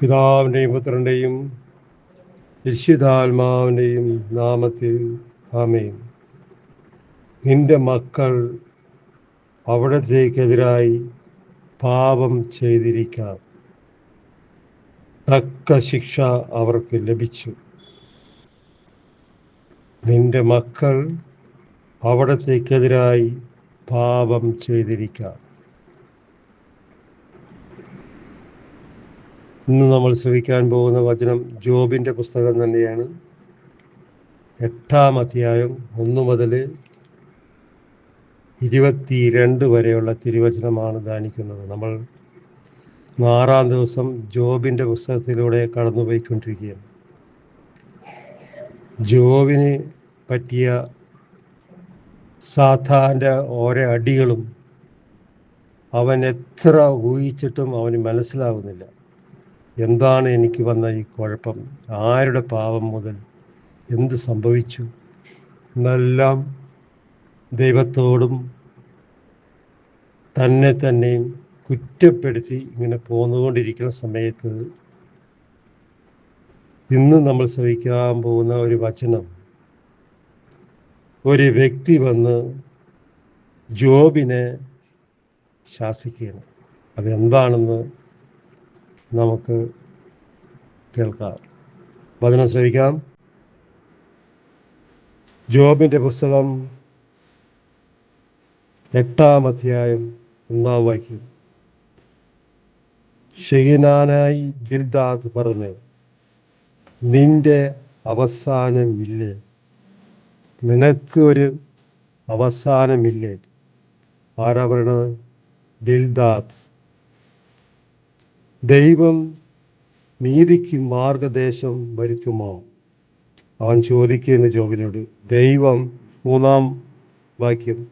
പിതാവിന്റെയും പുത്രന്റെയും രക്ഷിതാത്മാവിന്റെയും നാമത്തിൽ ആമേൻ. നിന്റെ മക്കൾ അവിടത്തേക്കെതിരായി പാപം ചെയ്തിരിക്കാം. തക്ക ശിക്ഷ അവർക്ക് ലഭിച്ചു. നിന്റെ മക്കൾ അവിടത്തേക്കെതിരായി പാപം ചെയ്തിരിക്കാം. ഇന്ന് നമ്മൾ ശ്രവിക്കാൻ പോകുന്ന വചനം ജോബിന്റെ പുസ്തകം തന്നെയാണ്. എട്ടാം അധ്യായം ഒന്ന് മുതൽ ഇരുപത്തിരണ്ട് വരെയുള്ള തിരുവചനമാണ് ധ്യാനിക്കുന്നത്. നമ്മൾ ആറാം ദിവസം ജോബിന്റെ പുസ്തകത്തിലൂടെ കടന്നുപോയിക്കൊണ്ടിരിക്കുകയാണ്. ജോബിന് പറ്റിയ സാധാന്റെ ഓരോ അടികളും അവൻ എത്ര ഊഹിച്ചിട്ടും അവന് മനസ്സിലാവുന്നില്ല. എന്താണ് എനിക്ക് വന്ന ഈ കുഴപ്പം? ആരുടെ പാപം മുതൽ എന്ത് സംഭവിച്ചു? എന്നെല്ലാം ദൈവത്തോടും തന്നെ തന്നെയും കുറ്റപ്പെടുത്തി ഇങ്ങനെ പോന്നുകൊണ്ടിരിക്കുന്ന സമയത്ത് ഇന്ന് നമ്മൾ ശ്രവിക്കാൻ പോകുന്ന ഒരു വചനം. ഒരു വ്യക്തി വന്ന് ജോബിനെ ശാസിക്കുകയാണ്. അതെന്താണെന്ന് നമുക്ക് കേൾക്കാം. വചനം ശ്രവിക്കാം. ജോബിന്റെ പുസ്തകം എട്ടാം അധ്യായം ഒന്നാം വാക്യം. ഷെയിനാനായി ബിൽദാദ് പറഞ്ഞു നിന്റെ അവസാനമില്ലേ? നിനക്ക് ഒരു അവസാനമില്ലേ? ആരാ പറയണത്? ബിൽദാദ് ദൈവം നീതിക്ക് മാർഗദേശം വരുത്തുമോ? അവൻ ചോദിക്കുന്നു ജോബിനോട് ദൈവം മൂന്നാം വാക്യം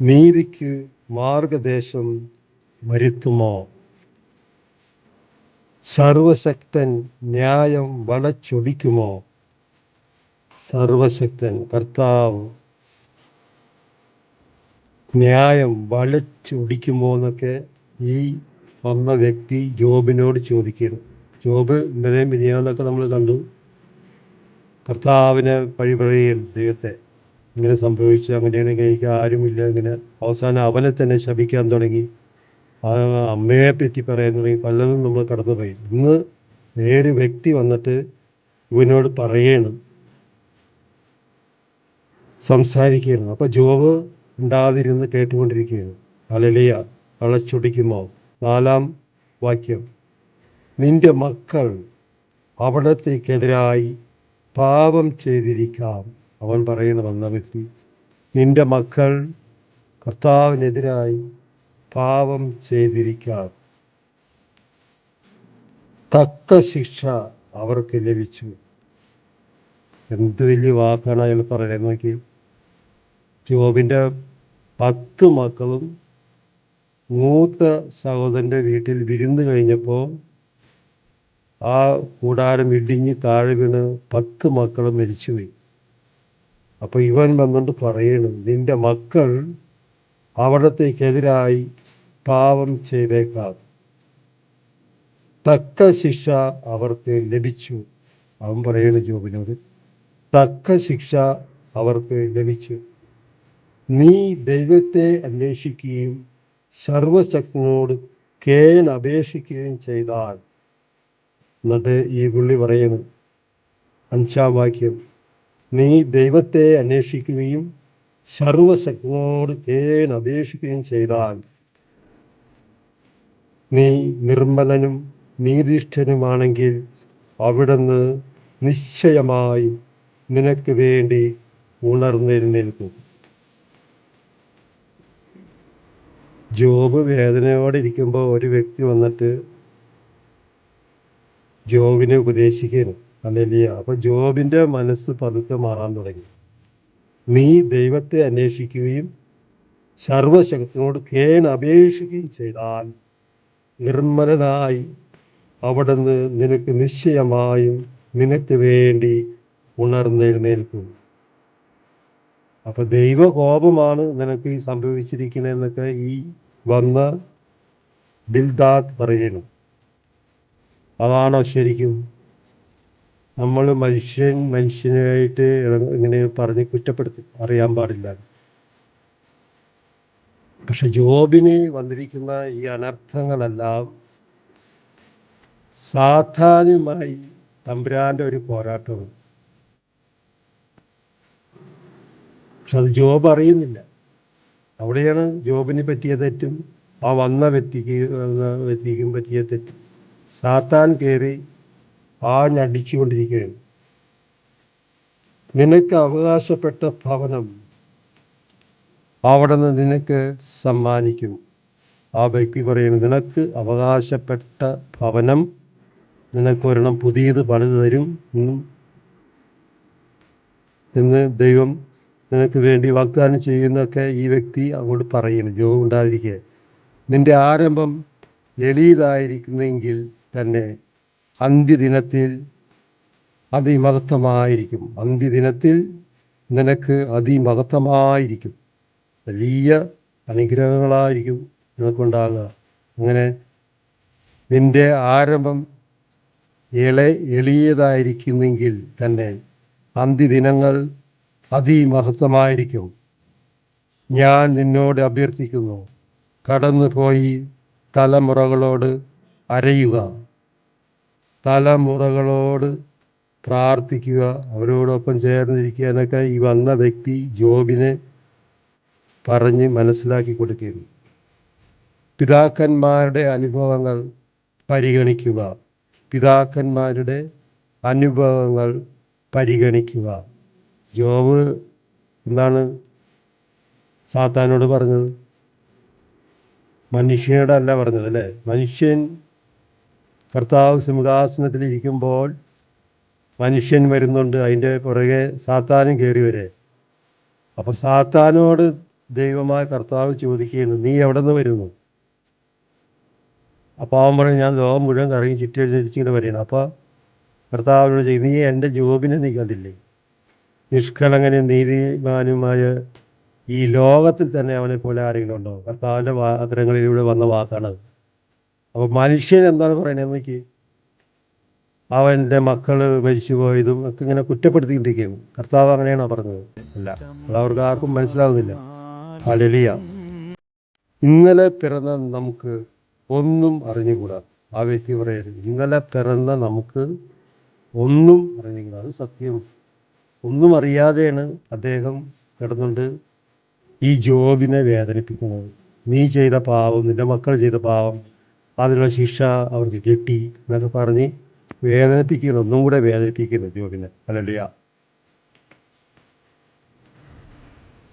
നീതിക്ക് മാർഗദേശം വരുത്തുമോ? സർവശക്തൻ ന്യായം വളച്ചൊടിക്കുമോ? സർവശക്തൻ കർത്താവ് ന്യായം വളച്ചൊടിക്കുമോ എന്നൊക്കെ ഈ വന്ന വ്യക്തി ജോബിനോട് ചോദിക്കുന്നു. ജോബ് ഇന്നലെ മിനിയാന്നൊക്കെ നമ്മൾ കണ്ടു. കർത്താവിനെ പഴി പറയുകയും ദൈവത്തെ. ഇങ്ങനെ സംഭവിച്ചു അങ്ങനെയാണെങ്കിൽ എനിക്ക് ആരുമില്ല. ഇങ്ങനെ അവസാനം അവനെ തന്നെ ശപിക്കാൻ തുടങ്ങി. അമ്മയെ പറ്റി പറയാൻ തുടങ്ങി. പലതും നമ്മൾ കടന്നുപോയി ഇന്ന് നേര് വ്യക്തി വന്നിട്ട് ഇവനോട് പറയണം സംസാരിക്കുകയാണ്. അപ്പോൾ ജോബ് ഉണ്ടാതിരുന്ന് കേട്ടുകൊണ്ടിരിക്കുകയാണ്. അലലിയ അളച്ചൊടിക്കുമോ നാലാം വാക്യം. നിന്റെ മക്കൾ അവിടത്തേക്കെതിരായി പാപം ചെയ്തിരിക്കാം. അവൻ പറയുന്ന വന്ന വ്യക്തി നിന്റെ മക്കൾ കർത്താവിനെതിരായി പാപം ചെയ്തിരിക്കാം. തക്ക ശിക്ഷ അവർക്ക് ലഭിച്ചു. എന്ത് വലിയ വാക്കാണ് അയാൾ പറയുന്നത് നോക്കി ജോബിന്റെ പത്ത് മക്കളും മൂത്ത സഹോദരന്റെ വീട്ടിൽ വിരുന്ന് കഴിഞ്ഞപ്പോൾ ആ കൂടാരം ഇടിഞ്ഞ് താഴെ വീണ് പത്ത് മക്കളും മരിച്ചുപോയി. അപ്പോൾ ഇവൻ വന്നുകൊണ്ട് പറയണം നിന്റെ മക്കൾ അവിടത്തേക്കെതിരായി പാപം ചെയ്തേക്കാം. തക്ക ശിക്ഷ അവർക്ക് ലഭിച്ചു. അവൻ പറയണ ജോബിനോട് തക്ക ശിക്ഷ അവർക്ക് ലഭിച്ചു. നീ ദൈവത്തെ അന്വേഷിക്കുകയും സർവശക്തനോട് കേൻ അപേക്ഷിക്കുകയും ചെയ്താൽ. എന്നിട്ട് ഈ പുള്ളി പറയുന്നു അഞ്ചാം വാക്യം നീ ദൈവത്തെ അന്വേഷിക്കുകയും സർവശക്തനോട് കേൻ അപേക്ഷിക്കുകയും ചെയ്താൽ നീ നിർമ്മലനും നീതിഷ്ഠനുമാണെങ്കിൽ അവിടുന്ന് നിശ്ചയമായി നിനക്ക് വേണ്ടി ഉണർന്നെഴുന്നേൽക്കും. ജോബ് വേദനയോടെ ഇരിക്കുമ്പോൾ ഒരു വ്യക്തി വന്നിട്ട് ജോബിനെ ഉപദേശിക്കുന്നു അല്ലെങ്കിൽ അപ്പൊ ജോബിന്റെ മനസ്സ് പതുക്കെ മാറാൻ തുടങ്ങി. നീ ദൈവത്തെ അന്വേഷിക്കുകയും സർവശക്തിനോട് കേൺ അപേക്ഷിക്കുകയും ചെയ്താൽ നിർമ്മലനായി അവിടുന്ന് നിനക്ക് നിശ്ചയമായും നിനക്ക് വേണ്ടി ഉണർന്നെഴുന്നേൽക്കും. അപ്പൊ ദൈവകോപമാണ് നിനക്ക് ഈ സംഭവിച്ചിരിക്കുന്നതെന്നൊക്കെ ഈ വന്ന ബിൽദാദ് പറയുന്നു. അതാണോ ശരിക്കും? നമ്മൾ മനുഷ്യൻ മനുഷ്യനായിട്ട് ഇങ്ങനെ പറഞ്ഞ് കുറ്റപ്പെടുത്തി അറിയാൻ പാടില്ല. പക്ഷെ ജോബിന് വന്നിരിക്കുന്ന ഈ അനർത്ഥങ്ങളെല്ലാം സാധാരണമായി തമ്പുരാന്റെ ഒരു പോരാട്ടമാണ്. പക്ഷെ അത് ജോബ് അറിയുന്നില്ല. അവിടെയാണ് ജോബിന് പറ്റിയ തെറ്റും ആ വന്ന വ്യക്തിക്ക് വ്യക്തിക്കും പറ്റിയ തെറ്റും. സാത്താൻ കയറി ആഞ്ഞടിച്ചുകൊണ്ടിരിക്കുകയാണ് നിനക്ക് അവകാശപ്പെട്ട ഭവനം അവിടെ നിന്ന് നിനക്ക് സമ്മാനിക്കും. ആ വ്യക്തി പറയുന്നു നിനക്ക് അവകാശപ്പെട്ട ഭവനം നിനക്ക് ഒരെണ്ണം പുതിയത് പണിത് തരും. എന്ന് ദൈവം നിനക്ക് വേണ്ടി വാഗ്ദാനം ചെയ്യുന്നൊക്കെ ഈ വ്യക്തി അങ്ങോട്ട് പറയുന്നു. ജോബ് ഉണ്ടാതിരിക്കുക നിന്റെ ആരംഭം എളിയതായിരിക്കുന്നെങ്കിൽ തന്നെ അന്ത്യദിനത്തിൽ അതിമഹത്വമായിരിക്കും. അന്ത്യദിനത്തിൽ നിനക്ക് അതിമഹത്വമായിരിക്കും. വലിയ അനുഗ്രഹങ്ങളായിരിക്കും നിനക്കുണ്ടാകുക. അങ്ങനെ നിന്റെ ആരംഭം ഇള എളിയതായിരിക്കുന്നെങ്കിൽ തന്നെ അന്ത്യദിനങ്ങൾ അതിമഹത്വമായിരിക്കും. ഞാൻ നിന്നോട് അഭ്യർത്ഥിക്കുന്നു കടന്നുപോയി തലമുറകളോട് അരയുക. തലമുറകളോട് പ്രാർത്ഥിക്കുക അവരോടൊപ്പം ചേർന്നിരിക്കുക എന്നൊക്കെ ഈ വന്ന വ്യക്തി ജോബിനെ പറഞ്ഞ് മനസ്സിലാക്കി കൊടുക്കുന്നു പിതാക്കന്മാരുടെ അനുഭവങ്ങൾ പരിഗണിക്കുക. പിതാക്കന്മാരുടെ അനുഭവങ്ങൾ പരിഗണിക്കുക. ജോബ് എന്താണ് സാത്താനോട് പറഞ്ഞത്? മനുഷ്യനോടല്ല പറഞ്ഞത് അല്ലേ? മനുഷ്യൻ കർത്താവ് സിംഹാസനത്തിൽ ഇരിക്കുമ്പോൾ മനുഷ്യൻ വരുന്നുണ്ട്. അതിന്റെ പുറകെ സാത്താനും കയറി വരെ. അപ്പോൾ സാത്താനോട് ദൈവമായ കർത്താവ് ചോദിക്കുകയാണ് നീ എവിടെ നിന്ന് വരുന്നു? അപ്പോൾ അവൻ പറയും ഞാൻ ലോകം മുഴുവൻ കറങ്ങി ചുറ്റി ചുറ്റിയടിച്ചിങ്ങനെ വരികയാണ്. അപ്പോൾ കർത്താവിനോട് ചെയ്യും നീ എന്റെ ജോബിനെ നീ കണ്ടില്ലേ? നിഷ്കളങ്കനും നീതിമാനുമായ ഈ ലോകത്തിൽ തന്നെ അവനെ പോലെ ആരെങ്കിലും ഉണ്ടോ കർത്താവിന്റെ വാദങ്ങളിലൂടെ വന്ന വാക്കാണത്. അപ്പോൾ മനുഷ്യൻ എന്താണ് പറയുന്നത് നോക്കി? അവന്റെ മക്കൾ മരിച്ചു പോയതും ഒക്കെ ഇങ്ങനെ കുറ്റപ്പെടുത്തിക്കൊണ്ടിരിക്കും കർത്താവ് അങ്ങനെയാണോ പറഞ്ഞത്? അല്ല അത് അവർക്ക് ആർക്കും മനസ്സിലാകുന്നില്ല അലലിയ ഇന്നലെ പിറന്ന നമുക്ക് ഒന്നും അറിഞ്ഞുകൂടാ. ആ വ്യക്തി പറയരുത് ഇന്നലെ പിറന്ന നമുക്ക് ഒന്നും അറിഞ്ഞുകൂടാ. അത് സത്യം. ഒന്നും അറിയാതെയാണ് അദ്ദേഹം കിടന്നുകൊണ്ട് ഈ ജോബിനെ വേദനിപ്പിക്കുന്നത്. നീ ചെയ്ത പാവം നിന്റെ മക്കൾ ചെയ്ത പാവം അതിനുള്ള ശിക്ഷ അവർക്ക് കിട്ടി എന്നൊക്കെ പറഞ്ഞ് വേദനിപ്പിക്കണം ഒന്നും കൂടെ വേദനിപ്പിക്കുന്നു ജോബിനെ. അല്ലല്ല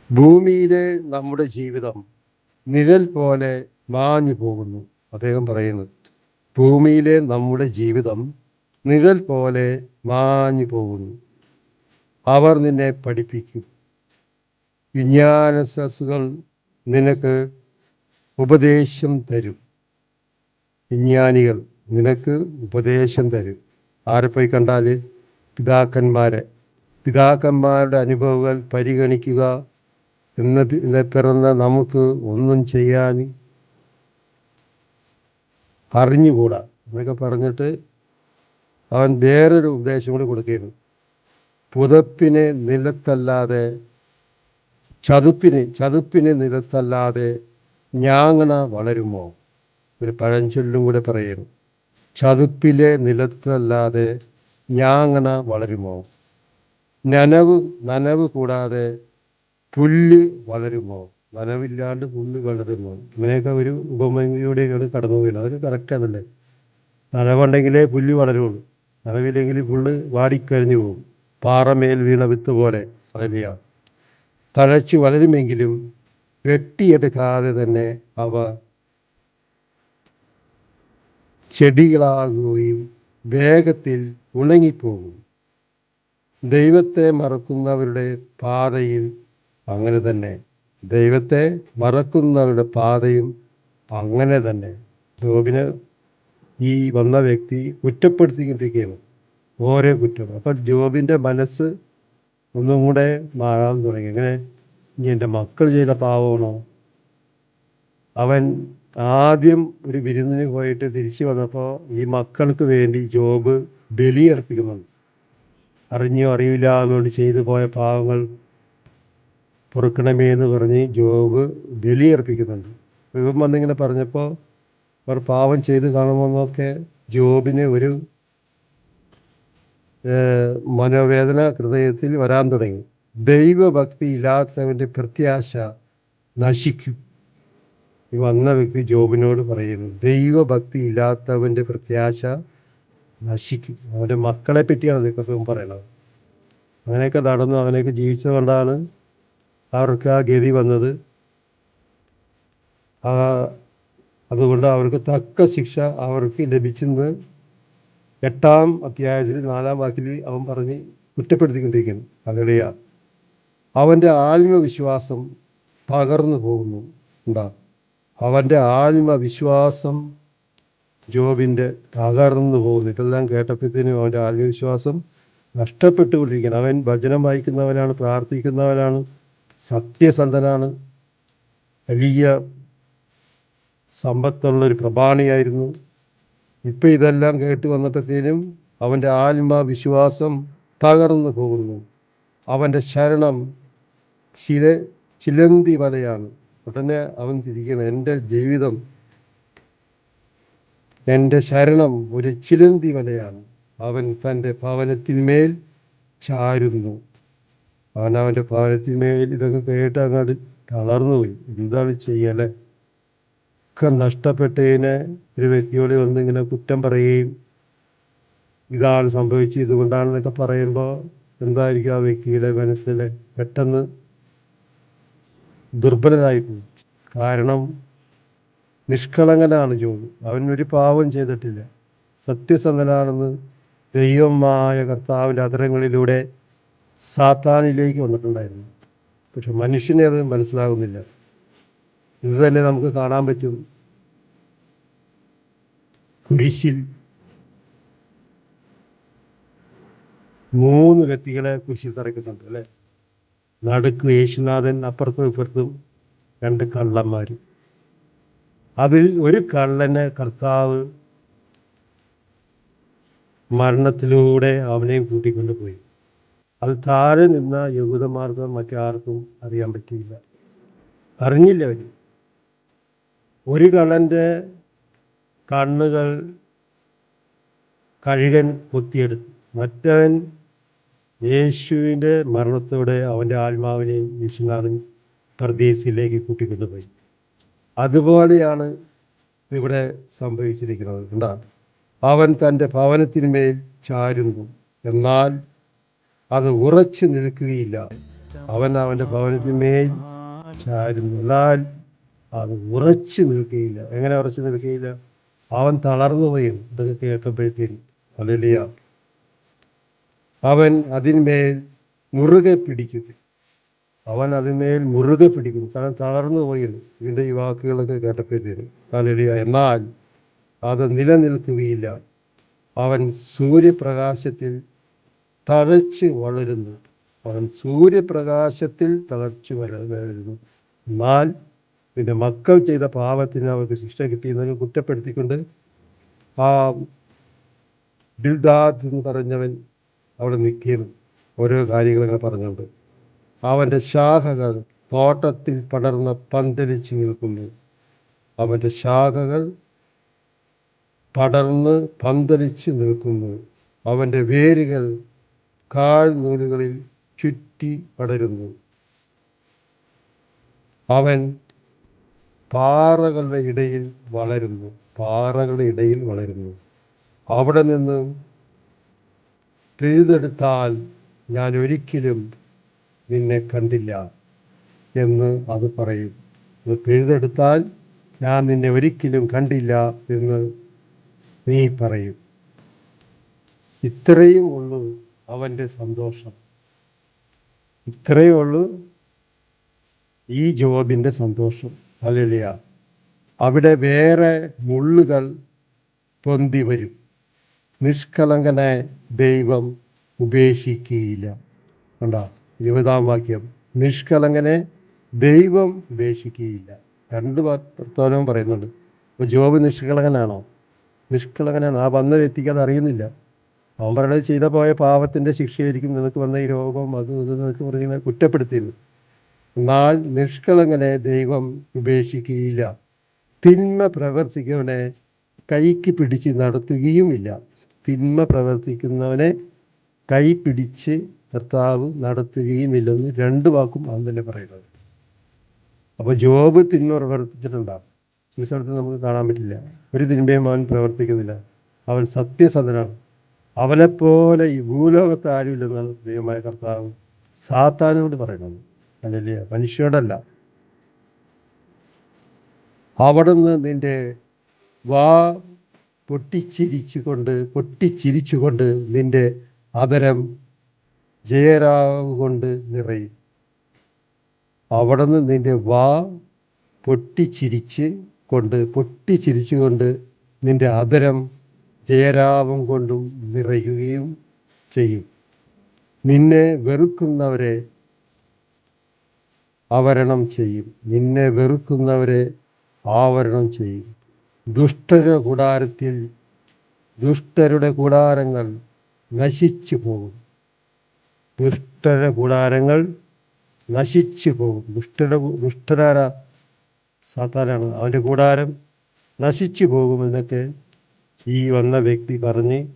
ഭൂമിയിലെ നമ്മുടെ ജീവിതം നിഴൽ പോലെ മാഞ്ഞു പോകുന്നു അദ്ദേഹം പറയുന്നു. ഭൂമിയിലെ നമ്മുടെ ജീവിതം നിഴൽ പോലെ മാഞ്ഞു പോകുന്നു. അവർ നിന്നെ പഠിപ്പിക്കും. വിജ്ഞാന സസുകൾ നിനക്ക് ഉപദേശം തരും. വിജ്ഞാനികൾ നിനക്ക് ഉപദേശം തരും. ആരെ പോയി കണ്ടാൽ പിതാക്കന്മാരെ. പിതാക്കന്മാരുടെ അനുഭവങ്ങൾ പരിഗണിക്കുക എന്ന പിറന്ന നമുക്ക് ഒന്നും ചെയ്യാൻ അറിഞ്ഞുകൂടാ. എന്നൊക്കെ പറഞ്ഞിട്ട് അവൻ വേറൊരു ഉപദേശം കൂടി കൊടുക്കുകയാണ്. പുതപ്പിനെ നിലത്തല്ലാതെ ചതുപ്പിന് ചതുപ്പിന് നിലത്തല്ലാതെ ഞാങ്ങണ വളരുമോ? ഒരു പഴഞ്ചൊല്ലും കൂടെ പറയും. ചതുപ്പിലെ നിലത്തല്ലാതെ ഞാങ്ങണ വളരുമോ? നനവ് നനവ് കൂടാതെ പുല്ല് വളരുമോ? നനവില്ലാണ്ട് പുല്ല് വളരുമോ? ഇങ്ങനെയൊക്കെ ഒരു ഉപമയിലൂടെയൊക്കെയാണ് കടന്നു പോയത്. അതൊക്കെ കറക്റ്റാണല്ലേ നനവുണ്ടെങ്കിലേ പുല്ല് വളരുള്ളൂ. നനവില്ലെങ്കിൽ പുല്ല് വാടിക്കരിഞ്ഞു പോകും. പാറമേൽ വീണ വിത്ത് പോലെ വളരുക തഴച്ചു വളരുമെങ്കിലും വെട്ടിയെടുക്കാതെ തന്നെ അവ ചെടികളാകുകയും വേഗത്തിൽ ഉണങ്ങിപ്പോകും. ദൈവത്തെ മറക്കുന്നവരുടെ പാതയിൽ അങ്ങനെ തന്നെ. ദൈവത്തെ മറക്കുന്നവരുടെ പാതയും അങ്ങനെ തന്നെ. ജോബിനെ ഈ വന്ന വ്യക്തി കുറ്റപ്പെടുത്തിക്കൊണ്ടിരിക്കുകയാണ്. ഓരോ കുറ്റം അപ്പം ജോബിന്റെ മനസ്സ് ഒന്നും കൂടെ മാറാൻ തുടങ്ങി. എങ്ങനെ? ഇനി എന്റെ മക്കൾ ചെയ്ത പാവമാണോ? അവൻ ആദ്യം ഒരു വിരുന്നിന് പോയിട്ട് തിരിച്ചു വന്നപ്പോൾ ഈ മക്കൾക്ക് വേണ്ടി ജോബ് ബലിയർപ്പിക്കുന്നുണ്ട്. അറിഞ്ഞോ അറിയില്ല എന്നുകൊണ്ട് ചെയ്തു പോയ പാവങ്ങൾ പൊറുക്കണമേ എന്ന് പറഞ്ഞ് ജോബ് ബലിയർപ്പിക്കുന്നുണ്ട്. ഇവൻ വന്നിങ്ങനെ പറഞ്ഞപ്പോൾ അവർ പാവം ചെയ്ത് കാണുമെന്നൊക്കെ ജോബിനെ ഒരു മനോവേദന ഹൃദയത്തിൽ വരാൻ തുടങ്ങി. ദൈവഭക്തി ഇല്ലാത്തവന്റെ പ്രത്യാശ നശിക്കും. ഈ വന്ന വ്യക്തി ജോബിനോട് പറയുന്നു ദൈവഭക്തി ഇല്ലാത്തവന്റെ പ്രത്യാശ നശിക്കും. അവന്റെ മക്കളെ പറ്റിയാണ് ഇവൻ പറയണത് അങ്ങനെയൊക്കെ നടന്നു അങ്ങനെയൊക്കെ ജീവിച്ചത് കൊണ്ടാണ് അവർക്ക് ആ ഗതി വന്നത്. ആ അതുകൊണ്ട് അവർക്ക് തക്ക ശിക്ഷ അവർക്ക് ലഭിച്ചെന്ന് എട്ടാം അധ്യായത്തിൽ നാലാം വാക്കിൽ അവൻ പറഞ്ഞ് കുറ്റപ്പെടുത്തിക്കൊണ്ടിരിക്കുന്നു. അകലെയ അവന്റെ ആത്മവിശ്വാസം തകർന്നു പോകുന്നു. ഉണ്ടാ അവന്റെ ആത്മവിശ്വാസം ജോബിന്റെ തകർന്നു പോകുന്നു. ഇതെല്ലാം കേട്ടപ്പോഴത്തേനും അവന്റെ ആത്മവിശ്വാസം നഷ്ടപ്പെട്ടുകൊണ്ടിരിക്കുകയാണ്. അവൻ ഭജനം വായിക്കുന്നവനാണ് പ്രാർത്ഥിക്കുന്നവനാണ് സത്യസന്ധനാണ്. വലിയ സമ്പത്തുള്ള ഒരു ഇപ്പം ഇതെല്ലാം കേട്ട് വന്നപ്പോഴത്തേനും അവന്റെ ആത്മവിശ്വാസം തകർന്നു പോകുന്നു. അവന്റെ ശരണം ചില ചിലന്തി വലയാണ്. ഉടനെ അവൻ തിരിക്കണം എന്റെ ജീവിതം എന്റെ ശരണം ഒരു ചിലന്തി വലയാണ്. അവൻ തന്റെ ഭവനത്തിന്മേൽ ചാരുന്നു. അവൻ അവന്റെ ഭവനത്തിന്മേൽ ഇതൊക്കെ കേട്ട് അങ്ങോട്ട് തളർന്നു പോയി എന്താണ് ചെയ്യലേ? ഒക്കെ നഷ്ടപ്പെട്ടതിനെ ഒരു വ്യക്തിയോട് വന്നിങ്ങനെ കുറ്റം പറയുകയും ഇതാണ് സംഭവിച്ചത് ഇതുകൊണ്ടാണെന്നൊക്കെ പറയുമ്പോൾ എന്തായിരിക്കും ആ വ്യക്തിയുടെ മനസ്സിൽ പെട്ടെന്ന് ദുർബലനായി കാരണം നിഷ്കളങ്കനാണ് ജോബ്. അവൻ ഒരു പാവം ചെയ്തിട്ടില്ല. സത്യസന്ധനാണെന്ന് ദൈവമായ കർത്താവിന്റെ അതരങ്ങളിലൂടെ സാത്താനിലേക്ക് വന്നിട്ടുണ്ടായിരുന്നു. പക്ഷെ മനുഷ്യനെ അത് മനസ്സിലാകുന്നില്ല. ഇത് തന്നെ നമുക്ക് കാണാൻ പറ്റും. കുരിശിൽ മൂന്ന് വ്യക്തികളെ കുരിശിൽ തറയ്ക്കുന്നുണ്ട് അല്ലെ? നടുക്ക് യേശുനാഥൻ അപ്പുറത്തും ഇപ്പുറത്തും രണ്ട് കള്ളന്മാർ അതിൽ ഒരു കള്ളനെ കർത്താവ് മരണത്തിലൂടെ അവനെയും കൂട്ടിക്കൊണ്ട് പോയി. അത് താഴെ നിന്ന യഹൂദന്മാർക്ക് മറ്റാർക്കും അറിയാൻ പറ്റിയില്ല. അറിഞ്ഞില്ല അവർ ഒരു കള്ളന്റെ കണ്ണുകൾ കഴുകൻ കൊത്തിയെടുത്തു. മറ്റവൻ യേശുവിന്റെ മരണത്തോടെ അവന്റെ ആത്മാവിനെ യേശുനാഥൻ പർദീസിലേക്ക് കൂട്ടിക്കൊണ്ടുപോയി അതുപോലെയാണ് ഇവിടെ സംഭവിച്ചിരിക്കുന്നത് എന്താ അവൻ തന്റെ ഭവനത്തിന്മേൽ ചാരുന്നു. എന്നാൽ അത് ഉറച്ചു നിൽക്കുകയില്ല. അവൻ അവന്റെ ഭവനത്തിന്മേൽ ചാരുന്നു. എന്നാൽ അത് ഉറച്ചു നിൽക്കുകയില്ല എങ്ങനെ ഉറച്ചു നിൽക്കുകയില്ല അവൻ തളർന്നു പോയും. ഇതൊക്കെ കേട്ടപ്പോഴത്തേക്കും. അലലിയ അവൻ അതിന്മേൽ മുറുകെ പിടിക്കുന്നു. അവൻ അതിന്മേൽ മുറുകെ പിടിക്കുന്നു. കാരണം തളർന്നു പോയിരുന്നു. ഇതിന്റെ ഈ വാക്കുകളൊക്കെ കേട്ടപ്പോഴത്തേക്കും. അലലിയ എന്നാൽ അത് നിലനിൽക്കുകയില്ല. അവൻ സൂര്യപ്രകാശത്തിൽ തഴച്ച് വളരുന്നു. അവൻ സൂര്യപ്രകാശത്തിൽ തളർച്ചു വള വളരുന്നു. എന്നാൽ പിന്നെ മക്കൾ ചെയ്ത പാപത്തിന് അവർക്ക് ശിക്ഷ കിട്ടിയെന്നൊക്കെ കുറ്റപ്പെടുത്തിക്കൊണ്ട് ആ ബിൽദാദ് എന്ന് പറഞ്ഞവൻ അവിടെ നിൽക്കുന്നു ഓരോ കാര്യങ്ങളൊക്കെ പറഞ്ഞുകൊണ്ട്. അവന്റെ ശാഖകൾ തോട്ടത്തിൽ പടർന്ന് പന്തലിച്ച് നിൽക്കുന്നു. അവന്റെ ശാഖകൾ പടർന്ന് പന്തലിച്ച് നിൽക്കുന്നു. അവന്റെ വേരുകൾ കാൽ നൂലുകളിൽ ചുറ്റി പടരുന്നു. അവൻ പാറകളുടെ ഇടയിൽ വളരുന്നു പാറകളുടെ ഇടയിൽ വളരുന്നു. അവിടെ നിന്ന് പിഴുതെടുത്താൽ ഞാൻ ഒരിക്കലും നിന്നെ കണ്ടില്ല എന്ന് അത് പറയും. അത് പിഴുതെടുത്താൽ ഞാൻ നിന്നെ ഒരിക്കലും കണ്ടില്ല എന്ന് നീ പറയും. ഇത്രയും ഉള്ളൂ അവന്റെ സന്തോഷം. ഇത്രയേ ഉള്ളൂ ഈ ജോബിന്റെ സന്തോഷം. അല്ലിയ അവിടെ വേറെ മുള്ളുകൾ പൊന്തി വരും. നിഷ്കളങ്കനെ ദൈവം ഉപേക്ഷിക്കുകയില്ല കണ്ടോ? ഇരുപതാം വാക്യം. നിഷ്കളങ്കനെ ദൈവം ഉപേക്ഷിക്കുകയില്ല രണ്ട് വർത്തമാനവും പറയുന്നുണ്ട്. അപ്പോൾ ജോബ് നിഷ്കളങ്കനാണോ? നിഷ്കളങ്കനാണ് ആ വന്ന വ്യക്തിക്കത് അറിയുന്നില്ല. അവൻ പറയുന്നത് ചെയ്ത പോയ പാവത്തിന്റെ ശിക്ഷയായിരിക്കും നിനക്ക് വന്ന ഈ രോഗം അത് ഇത് എന്നൊക്കെ പറയുന്നത് കുറ്റപ്പെടുത്തിയിരുന്നു എന്നാൽ നിഷ്കളങ്കനെ ദൈവം ഉപേക്ഷിക്കുകയില്ല. തിന്മ പ്രവർത്തിക്കുന്നവനെ കൈക്ക് പിടിച്ച് നടത്തുകയുമില്ല. തിന്മ പ്രവർത്തിക്കുന്നവനെ കൈ പിടിച്ച് കർത്താവ് നടത്തുകയുമില്ലെന്ന് രണ്ട് വാക്കും അവൻ തന്നെ പറയുന്നത്. അപ്പോൾ ജോബ് തിന്മ പ്രവർത്തിച്ചിട്ടുണ്ടാകും ഈ സ്ഥലത്ത് നമുക്ക് കാണാൻ പറ്റില്ല. ഒരു തിന്മയും അവൻ പ്രവർത്തിക്കുന്നില്ല. അവൻ സത്യസന്ധനാണ്. അവനെപ്പോലെ ഈ ഭൂലോകത്ത് ആരുമില്ലെന്നാണ് ദൈവമായ കർത്താവ് സാത്താനോട് പറയുന്നത്. അതല്ലേ മനുഷ്യടല്ല അവിടുന്ന് നിന്റെ വാ പൊട്ടിച്ചിരിച്ചുകൊണ്ട് പൊട്ടിച്ചിരിച്ചുകൊണ്ട് നിന്റെ അപരം ജയരാവ് കൊണ്ട് നിറയും. അവിടുന്ന് നിന്റെ വാ പൊട്ടിച്ചിരിച്ച് കൊണ്ട് പൊട്ടിച്ചിരിച്ചുകൊണ്ട് നിന്റെ അപരം ജയരാവം കൊണ്ടും നിറയുകയും ചെയ്യും. നിന്നെ വെറുക്കുന്നവരെ ആവരണം ചെയ്യും. നിന്നെ വെറുക്കുന്നവരെ ആവരണം ചെയ്യും. ദുഷ്ടരുടെ കൂടാരത്തിൽ ദുഷ്ടരുടെ കൂടാരങ്ങൾ നശിച്ചു പോകും. ദുഷ്ടരുടെ കൂടാരങ്ങൾ നശിച്ചു പോകും. ദുഷ്ടര ദുഷ്ടരാര? സാത്താനാണ്. അവന്റെ കൂടാരം നശിച്ചു പോകുമെന്നൊക്കെ ഈ വന്ന വ്യക്തി പറഞ്ഞ്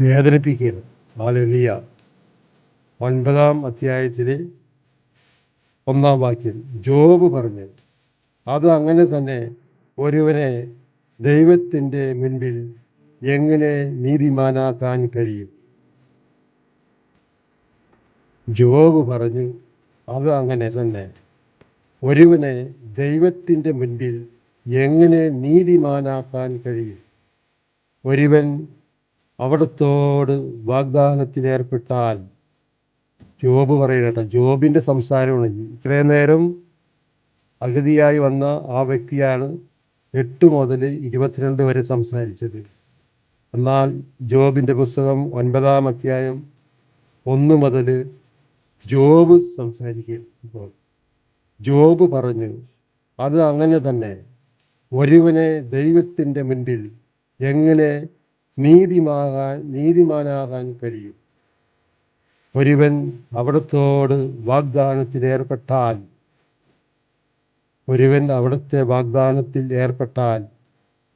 വേദനിപ്പിക്കുകയാണ്. ആലുലിയ ഒൻപതാം അധ്യായത്തിലെ ഒന്നാം വാക്യം. ജോബ് പറഞ്ഞു. അത് അങ്ങനെ തന്നെ ഒരുവനെ ദൈവത്തിന്റെ മുൻപിൽ എങ്ങനെ നീതിമാനാക്കാൻ കഴിയും? ജോബ് പറഞ്ഞു. അത് അങ്ങനെ തന്നെ. ഒരുവനെ ദൈവത്തിന്റെ മുൻപിൽ എങ്ങനെ നീതിമാനാക്കാൻ കഴിയും? ഒരുവൻ അവിടത്തോട് വാഗ്ദാനത്തിലേർപ്പെട്ടാൽ ജോബ് പറയുന്നത് ജോബിന്റെ സംസാരമാണ്. ഇത്രയും നേരം അഗതിയായി വന്ന ആ വ്യക്തിയാണ് എട്ട് മുതൽ ഇരുപത്തിരണ്ട് വരെ സംസാരിച്ചത്. എന്നാൽ ജോബിന്റെ പുസ്തകം ഒൻപതാം അധ്യായം ഒന്ന് മുതൽ ജോബ് സംസാരിക്കുമ്പോൾ ജോബ് പറഞ്ഞു അത് അങ്ങനെ തന്നെ ഒരുവനെ ദൈവത്തിന്റെ മുൻപിൽ എങ്ങനെ നീതിമാകാൻ നീതിമാനാകാൻ കഴിയും? ഒരുവൻ അവിടത്തോട് വാഗ്ദാനത്തിൽ ഏർപ്പെട്ടാൽ ഒരുവൻ അവിടുത്തെ വാഗ്ദാനത്തിൽ ഏർപ്പെട്ടാൽ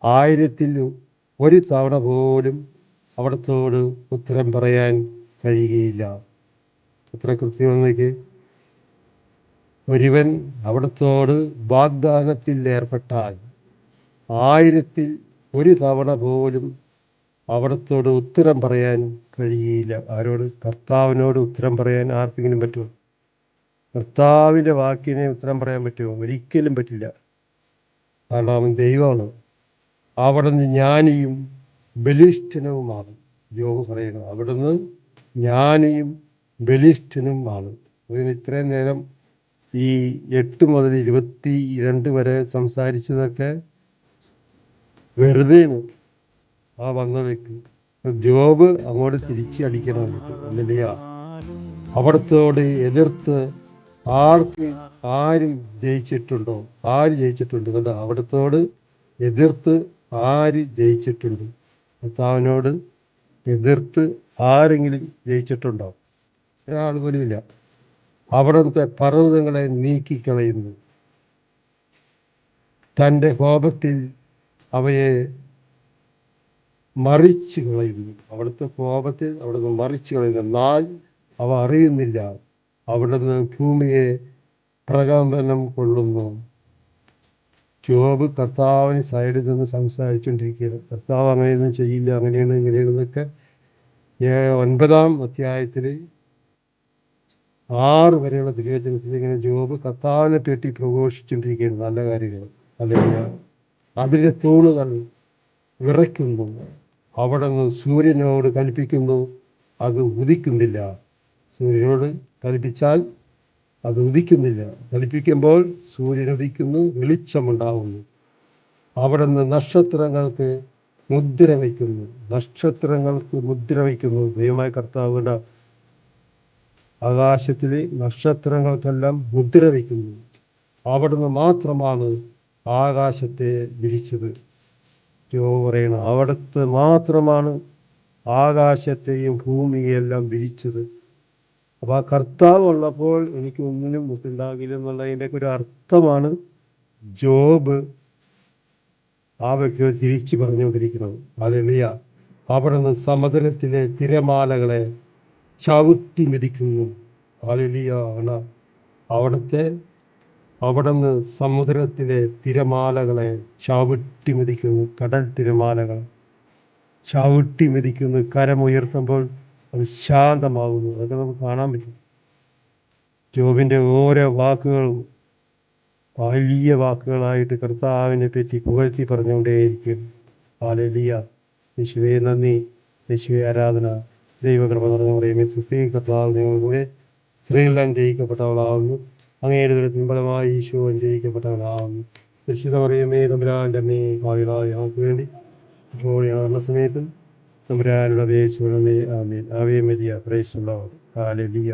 ആയിരത്തിൽ ഒരു തവണ പോലും അവിടത്തോട് ഉത്തരം പറയാൻ കഴിയുകയില്ല. എത്ര കൃത്യമെന്നേക്ക് ഒരുവൻ അവിടത്തോട് വാഗ്ദാനത്തിൽ ഏർപ്പെട്ടാൽ ആയിരത്തിൽ ഒരു തവണ പോലും അവിടത്തോട് ഉത്തരം പറയാൻ കഴിയില്ല. ആരോട്? കർത്താവിനോട് ഉത്തരം പറയാൻ ആർക്കെങ്കിലും പറ്റുമോ? കർത്താവിന്റെ വാക്കിനെ ഉത്തരം പറയാൻ പറ്റുമോ? ഒരിക്കലും പറ്റില്ല. കാരണം അവൻ ദൈവമാണ്. അവിടുന്ന് ജ്ഞാനിയും ബലിഷ്ഠനുമാണ് യോഗ പറയുന്നത് അവിടുന്ന് ജ്ഞാനിയും ബലിഷ്ഠനുമാണ്. ഇത്രയും നേരം ഈ എട്ട് മുതൽ ഇരുപത്തി രണ്ട് വരെ സംസാരിച്ചതൊക്കെ വെറുതെയാണ്. ആ വന്ന വ്യക്തി ജോബ് അങ്ങോട്ട് തിരിച്ചു അടിക്കണം. എന്നില്ല അവിടത്തോട് എതിർത്ത് ആർക്ക് ആരും ജയിച്ചിട്ടുണ്ടോ? ആര് ജയിച്ചിട്ടുണ്ട്? കണ്ടോ? അവിടത്തോട് എതിർത്ത് ആര് ജയിച്ചിട്ടുണ്ട്? കർത്താവിനോട് എതിർത്ത് ആരെങ്കിലും ജയിച്ചിട്ടുണ്ടോ? ഒരാൾ പോലുമില്ല അവിടുത്തെ പർവതങ്ങളെ നീക്കിക്കളയുന്നു. തന്റെ കോപത്തിൽ അവയെ മറിച്ച് കളയുന്നു. അവിടുത്തെ അവിടെ അവിടുന്ന് മറിച്ച് കളയുന്നു. എന്നാൽ അവ അറിയുന്നില്ല. അവിടുന്ന് ഭൂമിയെ പ്രകമ്പനം കൊള്ളുന്നു. ജോബ് കർത്താവിന് സൈഡിൽ നിന്ന് സംസാരിച്ചുകൊണ്ടിരിക്കുകയാണ്. കർത്താവ് അങ്ങനെയൊന്നും ചെയ്യില്ല. അങ്ങനെയാണ് ഇങ്ങനെയാണെന്നൊക്കെ ഒൻപതാം അധ്യായത്തിൽ ആറ് വരെയുള്ള തിരുവചനത്തിൽ ഇങ്ങനെ ജോബ് കർത്താവിനെ പറ്റി പ്രഘോഷിച്ചുകൊണ്ടിരിക്കുകയാണ്. നല്ല കാര്യങ്ങൾ. അല്ലെങ്കിൽ അതിന്റെ തൂണുകൾ വിറയ്ക്കുന്നു. അവിടെ നിന്ന് സൂര്യനോട് കൽപ്പിക്കുന്നു അത് ഉദിക്കുന്നില്ല. സൂര്യനോട് കൽപ്പിച്ചാൽ അത് ഉദിക്കുന്നില്ല. കൽപ്പിക്കുമ്പോൾ സൂര്യൻ ഉദിക്കുന്നു വെളിച്ചമുണ്ടാവുന്നു. അവിടെ നിന്ന് നക്ഷത്രങ്ങൾക്ക് മുദ്ര വയ്ക്കുന്നു. നക്ഷത്രങ്ങൾക്ക് മുദ്ര വയ്ക്കുന്നു. ദൈവമായ കർത്താവിന്റെ ആകാശത്തിലെ നക്ഷത്രങ്ങൾക്കെല്ലാം മുദ്ര വയ്ക്കുന്നു. അവിടുന്ന് മാത്രമാണ് ആകാശത്തെ വിരിച്ചത്. യോബ് പറയണം അവിടുത്തെ മാത്രമാണ് ആകാശത്തെയും ഭൂമിയെല്ലാം വിരിച്ചത്. അപ്പോൾ ആ കർത്താവ് ഉള്ളപ്പോൾ എനിക്ക് ഒന്നിനും ബുദ്ധിണ്ടാകില്ല എന്നുള്ളതിന്റെ ഒരു അർത്ഥമാണ് ജോബ് ആ വ്യക്തികൾ തിരിച്ചു പറഞ്ഞുകൊണ്ടിരിക്കുന്നത്. അതെളിയ അവിടുന്ന് സമതലത്തിലെ തിരമാലകളെ ചവിട്ടി മെതിക്കുന്നു. ആണ് അവിടുത്തെ അവിടുന്ന് സമുദ്രത്തിലെ തിരമാലകളെ ചവിട്ടി മെതിക്കുന്നു കടൽ തിരമാലകൾ. ചവിട്ടി മെതിക്കുന്നു കരമുയർത്തുമ്പോൾ അത് ശാന്തമാകുന്നു അതൊക്കെ നമുക്ക് കാണാൻ പറ്റും. ജോബിന്റെ ഓരോ വാക്കുകളും വലിയ വാക്കുകളായിട്ട് കർത്താവിനെ പറ്റി പുകഴ്ത്തി പറഞ്ഞുകൊണ്ടേയിരിക്കും. ഹാലലിയ യേശുവേ നന്ദി. യേശുവേ ആരാധന. ദൈവകൃപ നിറഞ്ഞ പറയുമ്പോൾ കർത്താവ് സ്ത്രീകളെല്ലാം അങ്ങേരുടെ പിൻബലമായി ഈശോ ജയിക്കപ്പെട്ടവളാവുന്നു രക്ഷിത പറയുമേ തമ്പുരാന്റെ അമ്മേ ഭാവികളായ ഞങ്ങൾക്ക് വേണ്ടി? ഇപ്പോൾ ഞങ്ങളുടെ സമയത്തും തമ്പുരാനുടെ അപേക്ഷിച്ചുകൊള്ളേ ആമേൻ. Ave Maria.